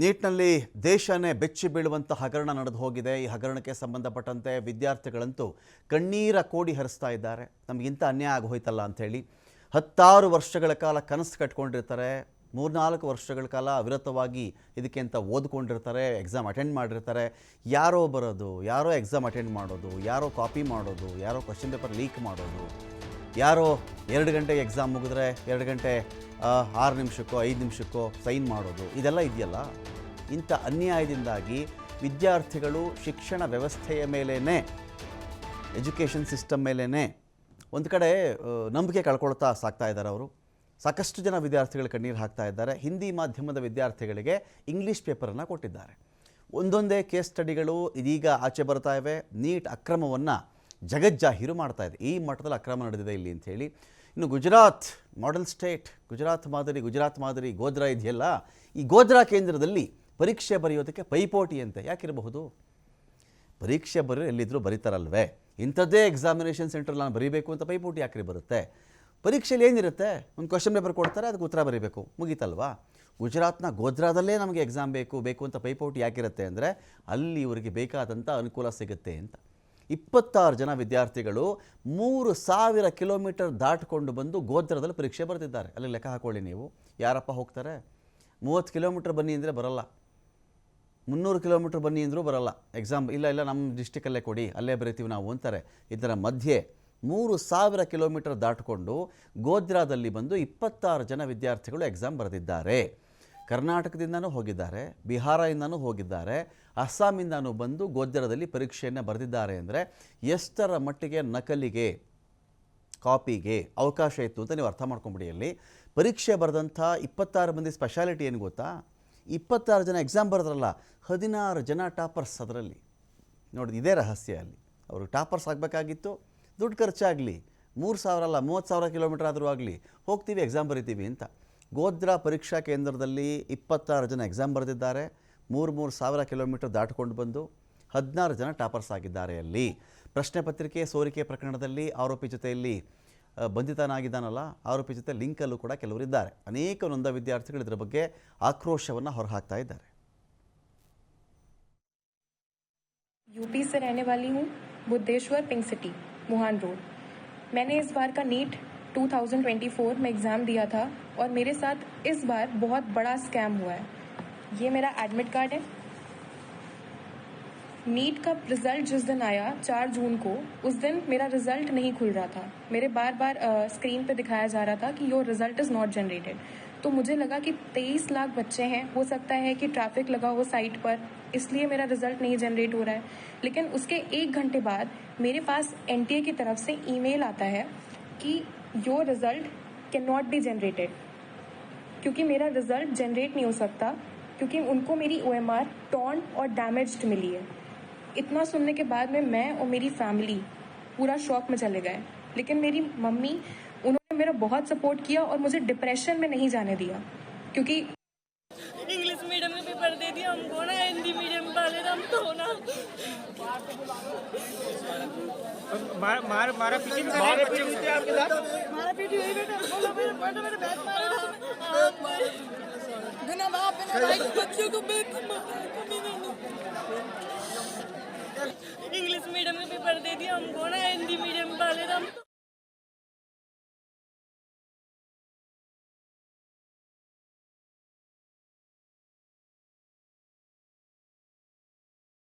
ನೀಟ್ನಲ್ಲಿ ದೇಶನೇ ಬೆಚ್ಚಿ ಬೀಳುವಂಥ ಹಗರಣ ನಡೆದು ಹೋಗಿದೆ. ಈ ಹಗರಣಕ್ಕೆ ಸಂಬಂಧಪಟ್ಟಂತೆ ವಿದ್ಯಾರ್ಥಿಗಳಂತೂ ಕಣ್ಣೀರ ಕೋಡಿ ಹರಿಸ್ತಾ ಇದ್ದಾರೆ. ನಮಗಿಂತ ಅನ್ಯಾಯ ಆಗೋಯ್ತಲ್ಲ ಅಂಥೇಳಿ ಹತ್ತಾರು ವರ್ಷಗಳ ಕಾಲ ಕನಸು ಕಟ್ಕೊಂಡಿರ್ತಾರೆ. ಮೂರ್ನಾಲ್ಕು ವರ್ಷಗಳ ಕಾಲ ಅವಿರತವಾಗಿ ಇದಕ್ಕೆ ಅಂತ ಓದ್ಕೊಂಡಿರ್ತಾರೆ ಎಕ್ಸಾಮ್ ಅಟೆಂಡ್ ಮಾಡಿರ್ತಾರೆ. ಯಾರೋ ಬರೋದು, ಯಾರೋ ಎಕ್ಸಾಮ್ ಅಟೆಂಡ್ ಮಾಡೋದು, ಯಾರೋ ಕಾಪಿ ಮಾಡೋದು, ಯಾರೋ ಕ್ವಶನ್ ಪೇಪರ್ ಲೀಕ್ ಮಾಡೋದು ಯಾರೋ ಎರಡು ಗಂಟೆ ಎಕ್ಸಾಮ್ ಮುಗಿದ್ರೆ ಎರಡು ಗಂಟೆ ಆರು ನಿಮಿಷಕ್ಕೋ, ಐದು ನಿಮಿಷಕ್ಕೋ ಸೈನ್ ಮಾಡೋದು, ಇದೆಲ್ಲ ಇದೆಯಲ್ಲ? ಇಂಥ ಅನ್ಯಾಯದಿಂದಾಗಿ ವಿದ್ಯಾರ್ಥಿಗಳು ಶಿಕ್ಷಣ ವ್ಯವಸ್ಥೆಯ ಮೇಲೇ ಎಜುಕೇಷನ್ ಸಿಸ್ಟಮ್ ಮೇಲೇ ಒಂದು ಕಡೆ ನಂಬಿಕೆ ಕಳ್ಕೊಳ್ತಾ ಸಾಕ್ತಾ ಇದ್ದಾರೆ ಅವರು. ಸಾಕಷ್ಟು ಜನ ವಿದ್ಯಾರ್ಥಿಗಳು ಕಣ್ಣೀರು ಹಾಕ್ತಾ ಇದ್ದಾರೆ. ಹಿಂದಿ ಮಾಧ್ಯಮದ ವಿದ್ಯಾರ್ಥಿಗಳಿಗೆ ಇಂಗ್ಲೀಷ್ ಪೇಪರನ್ನು ಕೊಟ್ಟಿದ್ದಾರೆ. ಒಂದೊಂದೇ ಕೇಸ್ ಸ್ಟಡಿಗಳು ಇದೀಗ ಆಚೆ ಬರ್ತಾ ಇವೆ. ನೀಟ್ ಅಕ್ರಮವನ್ನು ಜಗಜ್ಜಾಹೀರು ಮಾಡ್ತಾ ಇದೆ. ಈ ಮಟ್ಟದಲ್ಲಿ ಅಕ್ರಮ ನಡೆದಿದೆ ಇಲ್ಲಿ ಅಂಥೇಳಿ ಇನ್ನು ಗುಜರಾತ್ ಮಾಡೆಲ್ ಸ್ಟೇಟ್ ಗುಜರಾತ್ ಮಾದರಿ ಗುಜರಾತ್ ಮಾದರಿ ಗೋಧ್ರಾ ಇದೆಯಲ್ಲ? ಈ ಗೋಧ್ರಾ ಕೇಂದ್ರದಲ್ಲಿ ಪರೀಕ್ಷೆ ಬರೆಯೋದಕ್ಕೆ ಪೈಪೋಟಿ ಅಂತ ಯಾಕಿರಬಹುದು? ಪರೀಕ್ಷೆ ಬರೆಯೋರು ಎಲ್ಲಿದ್ದರೂ ಬರೀತಾರಲ್ವೇ? ಇಂಥದ್ದೇ ಎಕ್ಸಾಮಿನೇಷನ್ ಸೆಂಟ್ರಲ್ಲಿ ನಾನು ಬರೀಬೇಕು ಅಂತ ಪೈಪೋಟಿ ಯಾಕ್ರಿ ಬರುತ್ತೆ? ಪರೀಕ್ಷೆಯಲ್ಲಿ ಏನಿರುತ್ತೆ? ಒಂದು ಕ್ವಶನ್ ಪೇಪರ್ ಕೊಡ್ತಾರೆ, ಅದಕ್ಕೆ ಉತ್ತರ ಬರೀಬೇಕು. ಮುಗೀತಲ್ವಾ? ಗುಜರಾತ್ನ ಗೋಧ್ರಾದಲ್ಲೇ ನಮಗೆ ಎಕ್ಸಾಮ್ ಬೇಕು ಬೇಕು ಅಂತ ಪೈಪೋಟಿ ಯಾಕಿರುತ್ತೆ ಅಂದರೆ, ಅಲ್ಲಿ ಇವರಿಗೆ ಬೇಕಾದಂಥ ಅನುಕೂಲ ಸಿಗುತ್ತೆ ಅಂತ. ಇಪ್ಪತ್ತಾರು ಜನ ವಿದ್ಯಾರ್ಥಿಗಳು ಮೂರು ಸಾವಿರ ಕಿಲೋಮೀಟರ್ ದಾಟಿಕೊಂಡು ಬಂದು ಗೋತ್ರದಲ್ಲಿ ಪರೀಕ್ಷೆ ಬರೆದಿದ್ದಾರೆ. ಅಲ್ಲಿ ಲೆಕ್ಕ ಹಾಕೊಳ್ಳಿ ನೀವು. ಯಾರಪ್ಪ ಹೋಗ್ತಾರೆ? ಮೂವತ್ತು ಕಿಲೋಮೀಟ್ರ್ ಬನ್ನಿ ಅಂದರೆ ಬರಲ್ಲ. ಮುನ್ನೂರು ಕಿಲೋಮೀಟ್ರ್ ಬನ್ನಿ ಅಂದರೂ ಬರಲ್ಲ. ಎಕ್ಸಾಮ್ ಇಲ್ಲ ಇಲ್ಲ, ನಮ್ಮ ಡಿಸ್ಟಿಕಲ್ಲೇ ಕೊಡಿ. ಅಲ್ಲೇ ಬರೀತೀವಿ ನಾವು ಅಂತಾರೆ. ಇದರ ಮಧ್ಯೆ ಮೂರು ಸಾವಿರ ಕಿಲೋಮೀಟರ್ ದಾಟಿಕೊಂಡು ಗೋದ್ರಾದಲ್ಲಿ ಬಂದು ಇಪ್ಪತ್ತಾರು ಜನ ವಿದ್ಯಾರ್ಥಿಗಳು ಎಕ್ಸಾಮ್ ಬರೆದಿದ್ದಾರೆ. ಕರ್ನಾಟಕದಿಂದನೂ ಹೋಗಿದ್ದಾರೆ ಬಿಹಾರದಿಂದನೂ ಹೋಗಿದ್ದಾರೆ, ಅಸ್ಸಾಮಿಂದನೂ ಬಂದು ಗೋದ್ಯರದಲ್ಲಿ ಪರೀಕ್ಷೆಯನ್ನು ಬರೆದಿದ್ದಾರೆ ಅಂದರೆ ಎಷ್ಟರ ಮಟ್ಟಿಗೆ ನಕಲಿಗೆ, ಕಾಪಿಗೆ ಅವಕಾಶ ಇತ್ತು ಅಂತ ನೀವು ಅರ್ಥ ಮಾಡ್ಕೊಂಬಿಡಿ ಅಲ್ಲಿ. ಪರೀಕ್ಷೆ ಬರೆದಂಥ ಇಪ್ಪತ್ತಾರು ಮಂದಿ ಸ್ಪೆಷಾಲಿಟಿ ಏನು ಗೊತ್ತಾ? ಇಪ್ಪತ್ತಾರು ಜನ ಎಕ್ಸಾಮ್ ಬರೆದ್ರಲ್ಲ, ಹದಿನಾರು ಜನ ಟಾಪರ್ಸ್ ಅದರಲ್ಲಿ. ನೋಡಿ ಇದೇ ರಹಸ್ಯ ಅಲ್ಲಿ. ಅವರು ಟಾಪರ್ಸ್ ಆಗಬೇಕಾಗಿತ್ತು, ದುಡ್ಡು ಖರ್ಚಾಗಲಿ, ಮೂರು ಸಾವಿರ ಅಲ್ಲ, ಮೂವತ್ತು ಸಾವಿರ ಕಿಲೋಮೀಟ್ರ್ ಆದರೂ ಆಗಲಿ, ಹೋಗ್ತೀವಿ ಎಕ್ಸಾಮ್ ಬರಿತೀವಿ ಅಂತ. ಗೋಧ್ರಾ ಪರೀಕ್ಷಾ ಕೇಂದ್ರದಲ್ಲಿ ಇಪ್ಪತ್ತಾರು ಜನ ಎಕ್ಸಾಮ್ ಬರೆದಿದ್ದಾರೆ ಮೂರು ಮೂರು ಸಾವಿರ ಕಿಲೋಮೀಟರ್ ದಾಟಿಕೊಂಡು ಬಂದು ಹದಿನಾರು ಜನ ಟಾಪರ್ಸ್ ಆಗಿದ್ದಾರೆ ಅಲ್ಲಿ ಪ್ರಶ್ನೆ ಪತ್ರಿಕೆ ಸೋರಿಕೆ ಪ್ರಕರಣದಲ್ಲಿ ಆರೋಪಿ ಜೊತೆಯಲ್ಲಿ ಆ, ಬಂಧಿತನಾಗಿದ್ದಾನಲ್ಲ ಆರೋಪಿ ಜೊತೆ ಲಿಂಕಲ್ಲೂ ಕೂಡ ಕೆಲವರಿದ್ದಾರೆ ಅನೇಕ ನೊಂದ ವಿದ್ಯಾರ್ಥಿಗಳು ಇದರ ಬಗ್ಗೆ ಆಕ್ರೋಶವನ್ನು ಹೊರಹಾಕ್ತಾ ಇದ್ದಾರೆ यूपी से रहने वाली हूँ Buddheshwar pink city Muhan road मैंने इस बार का नीट 2024 में एग्ज़ाम दिया था और मेरे साथ इस बार बहुत बड़ा स्कैम हुआ है। ये मेरा एडमिट कार्ड है। नीट का रिज़ल्ट जिस दिन आया, चार जून को, उस दिन मेरा रिज़ल्ट नहीं खुल रहा था। मेरे बार बार स्क्रीन पे दिखाया जा रहा था कि your result is not generated तो मुझे लगा कि 23 लाख बच्चे हैं। हो सकता है कि ट्रैफ़िक लगा हो साइट पर, इसलिए मेरा रिज़ल्ट नहीं जनरेट हो रहा है। लेकिन उसके एक घंटे बाद मेरे पास एनटीए की तरफ़ से ईमेल आता है कि your result can not be generated क्योंकि मेरा रिज़ल्ट जनरेट नहीं हो सकता, क्योंकि उनको मेरी ओ एम आर टॉन और डैमेज मिली है। इतना सुनने के बाद में मैं और मेरी फैमिली पूरा शॉक में चले गए। लेकिन मेरी मम्मी, उन्होंने मेरा बहुत सपोर्ट किया और मुझे डिप्रेशन में नहीं जाने दिया। क्योंकि इंग्लिश मीडियम में पेपर दे दिया हमको ना हिंदी मीडियम वाले ना हम तो मार मार आपके साथ बिना बाप बिना बच्चों को इंग्लिश मीडियम में पेपर दे दिया हमको ना हिंदी मीडियम वाले हम तो